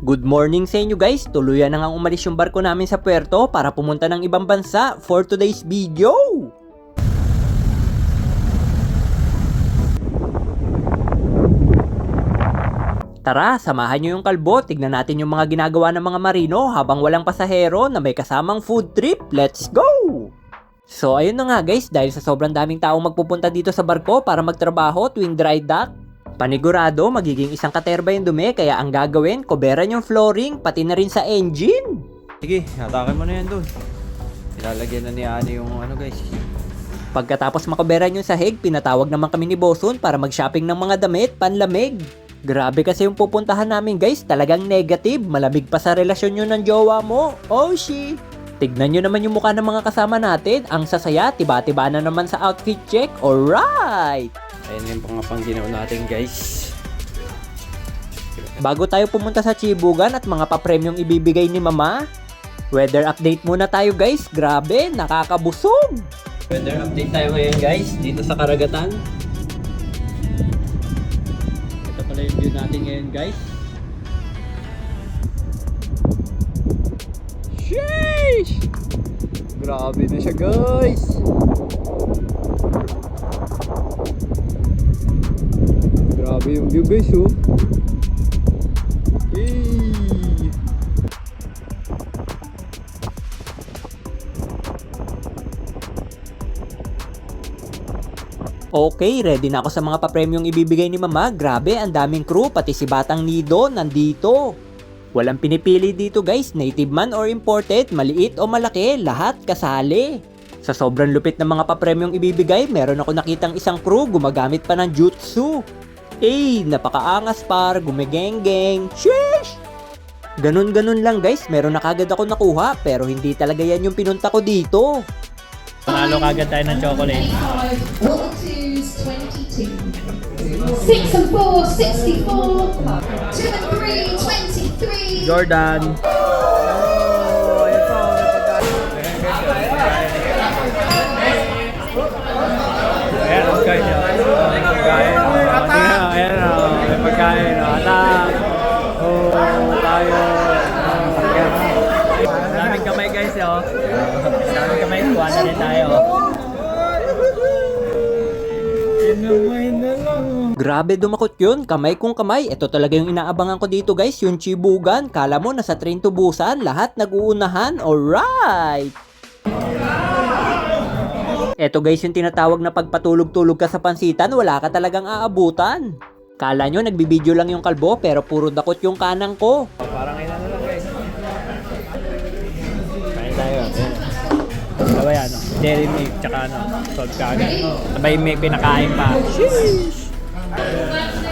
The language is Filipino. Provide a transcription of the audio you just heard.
Good morning sa inyo guys! Tuluyan na nga umalis yung barko namin sa puerto para pumunta ng ibang bansa for today's video! Tara, samahan nyo yung kalbo, tignan natin yung mga ginagawa ng mga marino habang walang pasahero na may kasamang food trip. Let's go! So ayun na nga guys, dahil sa sobrang daming tao magpupunta dito sa barko para magtrabaho tuwing dry dock, panigurado magiging isang katerba yung dumi kaya ang gagawin, koberan yung flooring pati na rin sa engine. Sige, hatakin mo na yan doon. Ilalagyan na ni Ani yung ano guys. Pagkatapos makoberan yung sahig, pinatawag naman kami ni Bosun para mag-shopping ng mga damit, panlamig. Grabe kasi yung pupuntahan namin guys, talagang negative, malamig pa sa relasyon nyo ng jowa mo. Oh shit! Tignan nyo naman yung mukha ng mga kasama natin, ang sasaya, tiba-tiba na naman sa outfit check, alright! Ayan yung mga pang ginawa natin guys. Bago tayo pumunta sa Chibugan at mga papremyong ibibigay ni Mama, weather update muna tayo guys, grabe, nakakabusog! Weather update tayo ngayon guys, dito sa karagatan. Ito pala yung view natin ngayon guys. Sheesh! Grabe na siya guys! Grabe yung view guys oh. Hey! Okay, ready na ako sa mga papremyong ibibigay ni Mama. Grabe, ang daming crew, pati si Batang Nido nandito. Walang pinipili dito guys, native man or imported, maliit o malaki, lahat kasali. Sa sobrang lupit ng mga papremyong ibibigay, meron ako nakitang isang crew gumagamit pa ng jutsu. Eh, napakaangas par, gumigeng-geng, sheesh! Ganun-ganun lang guys, meron na kagad ako nakuha, pero hindi talaga yan yung pinunta ko dito. Panalo kagad tayo ng chocolate. Five, all twos, 22. Six and four, 64. Two and three, 23. Jordan. Ayan, ang Kinamay na lang. Grabe dumakot yun, kamay kong kamay. Ito talaga yung inaabangan ko dito guys, yung chibugan. Kala mo nasa train to Busan, lahat nag-uunahan. Alright! Ito guys yung tinatawag na pagpatulog-tulog ka sa pansitan, wala ka talagang aabutan. Kala nyo nagbibideo lang yung kalbo pero puro dakot yung kanang ko. Parang ina dairy milk, tsaka ano, salt kagad. Sabay may pinakain pa. Sheesh!